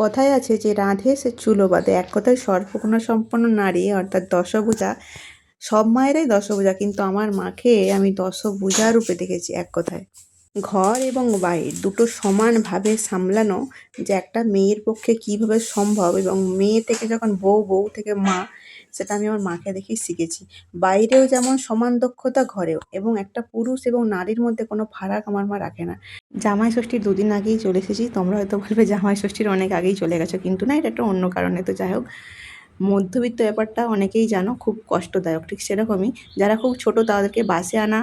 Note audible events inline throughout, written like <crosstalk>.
কথায় আছে যে, রাঁধে সে চুলো বাঁধে। এক কথায় সর্বগুণ সম্পন্ন নারী, অর্থাৎ দশভূজা। সব মায়েরাই দশভূজা, কিন্তু আমার মাকে আমি দশভূজা রূপে দেখেছি এক কথায়। ঘর এবং বাইর দুটো সমানভাবে সামলানো যে একটা মেয়ের পক্ষে কীভাবে সম্ভব এবং মেয়ে থেকে যখন বউ বউ থেকে মা, সেটা আমি আমার মাকে দেখেই শিখেছি। বাইরেও যেমন সমান দক্ষতা ঘরেও এবং একটা পুরুষ এবং নারীর মধ্যে কোনো ফারাক আমার মা রাখে না। জামাই ষষ্ঠীর দুদিন আগেই চলে এসেছি, তোমরা হয়তো বলবে জামাই ষষ্ঠীর অনেক আগেই চলে গেছো, কিন্তু না, এটা একটা অন্য কারণে, তো যাই হোক। মধ্যবিত্ত ব্যাপারটা অনেকেই জানো, খুব কষ্টদায়ক। ঠিক সেরকমই যারা খুব ছোট তাদেরকে বাসে আনা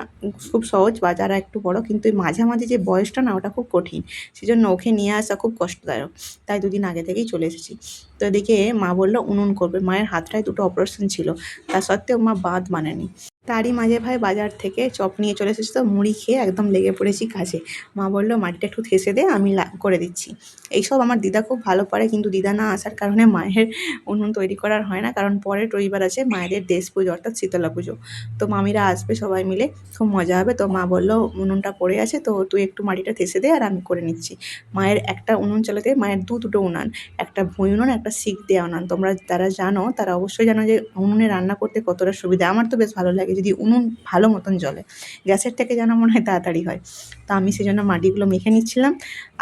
খুব সহজ বা যারা একটু বড় কিন্তু মাঝামাঝি যে বয়সটা না, ওটা খুব কঠিন। সেজন্য ওকে নিয়ে আসা খুব কষ্টদায়ক। তাই দুদিন আগে থেকেই চলে এসেছি। তো এদিকে মা বলল, উনুন করবে। মায়ের হাতটায় দুটো অপারেশন ছিল। তা সত্ত্বেও মা বাদ মানেনি। তারই মাঝে ভাই বাজার থেকে চপ নিয়ে চলে এসেছি তো, মুড়ি খেয়ে একদম লেগে পড়েছি কাজে। মা বলল, মাটিটা একটু থেসে দে, আমি করে দিচ্ছি। এইসব আমার দিদা খুব ভালো পারে, কিন্তু দিদা না আসার কারণে মায়ের উনুন তৈরি করার হয় না, কারণ পরের রবিবার আছে মায়েদের দেশ পুজো, অর্থাৎ শীতলা পুজো। তো মামিরা আসবে সবাই মিলে, খুব মজা হবে। তো মা বলল, উনুনটা পড়ে আছে, তো তুই একটু মাটিটা থেসে দে, আর আমি করে নিচ্ছি। মায়ের একটা উনুন চালাতে, মায়ের দু দুটো উনান, একটা ভুঁই উনুন, একটা শিক দেওয়া উনান। তোমরা যারা জানো, তারা অবশ্যই জানো যে উনুনে রান্না করতে কতটা সুবিধা। আমার তো বেশ ভালো লাগে যদি উনুন ভালো মতন জ্বলে। গ্যাসের থেকে যেন মনে হয় তাড়াতাড়ি হয়। তো আমি সেজন্য মাটিগুলো মেখে নিচ্ছিলাম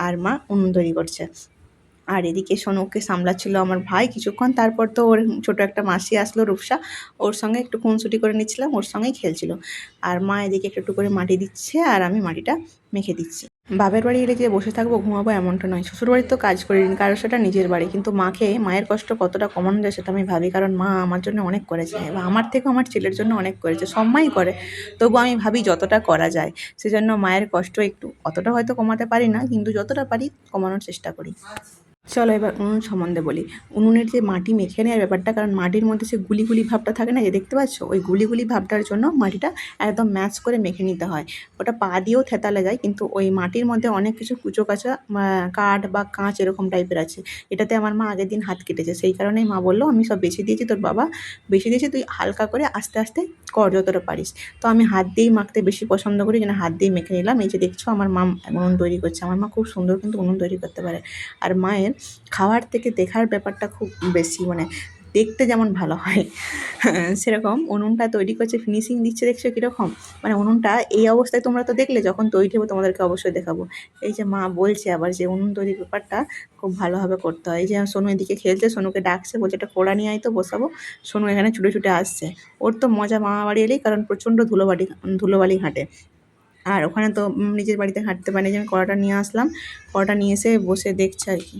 আর মা উনুন তৈরি করছে। আর এদিকে সোনুকে সামলাচ্ছিল আমার ভাই কিছুক্ষণ। তারপর তো ওর ছোটো একটা মাসি আসলো, রূপসা। ওর সঙ্গে একটু খুনসুটি করে নিচ্ছিলাম, ওর সঙ্গেই খেলছিল। আর মা এদিকে একটু একটু করে মাটি দিচ্ছে আর আমি মাটিটা মেখে দিচ্ছি। বাপের বাড়ি এলে যে বসে থাকব, ঘুমাবো এমনটা নয়। শ্বশুর বাড়ির তো কাজ করি কারোর সেটা নিজের বাড়ি। কিন্তু মাকে মায়ের কষ্ট কতটা কমানো যায় সেটা আমি ভাবি, কারণ মা আমার জন্য অনেক করেছে, বা আমার থেকেও আমার ছেলের জন্য অনেক করেছে সম্মাই করে। তবু আমি ভাবি যতটা করা যায়, সেজন্য মায়ের কষ্ট একটু, অতটা হয়তো কমাতে পারি না, কিন্তু যতটা পারি কমানোর চেষ্টা করি। চলো এবার উনুন সম্বন্ধে বলি। উনুনের যে মাটি মেখে নেওয়ার ব্যাপারটা, কারণ মাটির মধ্যে সে গুলি গুলি ভাবটা থাকে না, যে দেখতে পাচ্ছ? ওই গুলি গুলি ভাবটার জন্য মাটিটা একদম ম্যাচ করে মেখে নিতে হয়। ওটা পা দিয়েও থেতালে যায় কিন্তু ওই মাটির মধ্যে অনেক কিছু কুচো কাঁচা কাঠ বা কাঁচ এরকম টাইপের আছে। এটাতে আমার মা আগের দিন হাত কেটেছে। সেই কারণেই মা বলল, আমি সব বেশি দিয়েছি তোর বাবা। বেশি দিয়েছি, তুই হালকা করে আস্তে আস্তে কর যতটা পারিস। তো আমি হাত দিয়েই মাখতে বেশি পছন্দ করি যেন হাত দিয়েই মেখে নিলাম। এই যে দেখছ, আমার মা উনুন তৈরি করছে। আমার মা খুব সুন্দর কিন্তু উনুন তৈরি করতে পারে। আর মায়ের খাওয়ার থেকে দেখার ব্যাপারটা খুব বেশি মানে দেখতে যেমন ভালো হয়। <laughs> সেরকম উনুনটা তৈরি করছে ফিনিশিং দিচ্ছে, দেখছ কীরকম? মানে উনুনটা এই অবস্থায় তোমরা তো দেখলে, যখন তৈরি হবে তোমাদেরকে অবশ্যই দেখাবো। এই যে মা বলছে আবার যে উনুন তৈরির ব্যাপারটা খুব ভালোভাবে করতে হয়। এই যে সোনু এদিকে খেলছে, সোনুকে ডাকছে, বলছে একটা কোড়া নিয়ে তো, বসাবো। সোনু এখানে ছুটে ছুটে আসছে। ওর তো মজা মামা বাড়ি এলেই, কারণ প্রচণ্ড ধুলোবালি ধুলোবালি হাঁটে আর ওখানে তো নিজের বাড়িতে হাঁটতে পারি যে আমি কড়াটা নিয়ে আসলাম। কড়াটা নিয়ে এসে বসে দেখছে আর কি।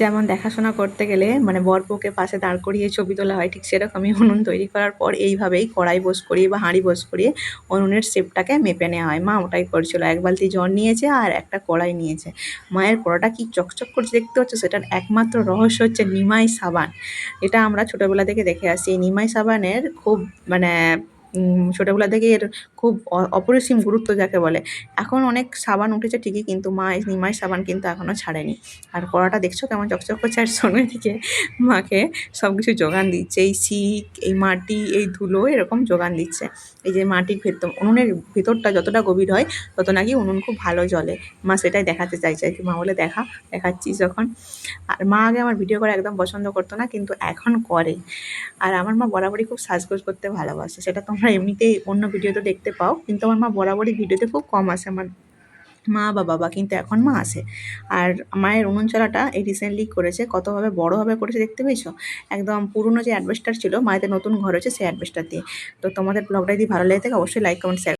যেমন দেখাশোনা করতে গেলে মানে বরপোকে পাশে দাঁড় করিয়ে ছবি তোলা হয়, ঠিক সেরকমই উনুন তৈরি করার পর এইভাবেই কড়াই বস করিয়ে বা হাঁড়ি বস করিয়ে উনুনের শেপটাকে মেপে নেওয়া হয়। মা ওটাই করছিল। এক বালতি জল নিয়েছে আর একটা কড়াই নিয়েছে। মায়ের কড়াটা কি চকচক করছে দেখতে হচ্ছে সেটার একমাত্র রহস্য হচ্ছে নিমাই সাবান। এটা আমরা ছোটোবেলা থেকে দেখে আসছি এই নিমাই সাবানের খুব মানে ছোটোবেলা থেকে এর খুব অপরিসীম গুরুত্ব যাকে বলে। এখন অনেক সাবান উঠেছে ঠিকই, কিন্তু মা নিমাই সাবান কিন্তু এখনও ছাড়েনি। আর কড়াটা দেখছ কেমন চকচক করছে? আর সোনের দিকে মাকে সব কিছু যোগান দিচ্ছে। এই শিক এই মাটি, এই ধুলো এরকম যোগান দিচ্ছে। এই যে মাটির ভেতর, উনুনের ভেতরটা যতটা গভীর হয়, তত নাকি উনুন খুব ভালো জলে মা সেটাই দেখাতে চাইছে আর কি। মা বলে, দেখা, দেখাচ্ছিস যখন। আর মা আগে আমার ভিডিও করা একদম পছন্দ করতো না, কিন্তু এখন করে। আর আমার মা বরাবরই খুব সাজগোজ করতে ভালোবাসে। সেটা তোমরা এমনিতেই অন্য ভিডিওতে দেখতে পাও, কিন্তু আমার মা বরাবরই ভিডিওতে খুব কম আসে। আমার মা বা বাবা কিন্তু এখন মা আসে আর মায়ের উনুন চলাটা এই রিসেন্টলি করেছে, কতভাবে বড়োভাবে করেছে দেখতে পেয়েছ? একদম পুরনো যে অ্যাডভেস্টার ছিল, মায়েদের নতুন ঘর হয়েছে সেই অ্যাডভেস্টার দিয়ে। তো তোমাদের ব্লগটা যদি ভালো লাগে থাকে, অবশ্যই লাইক কমেন্ট শেয়ার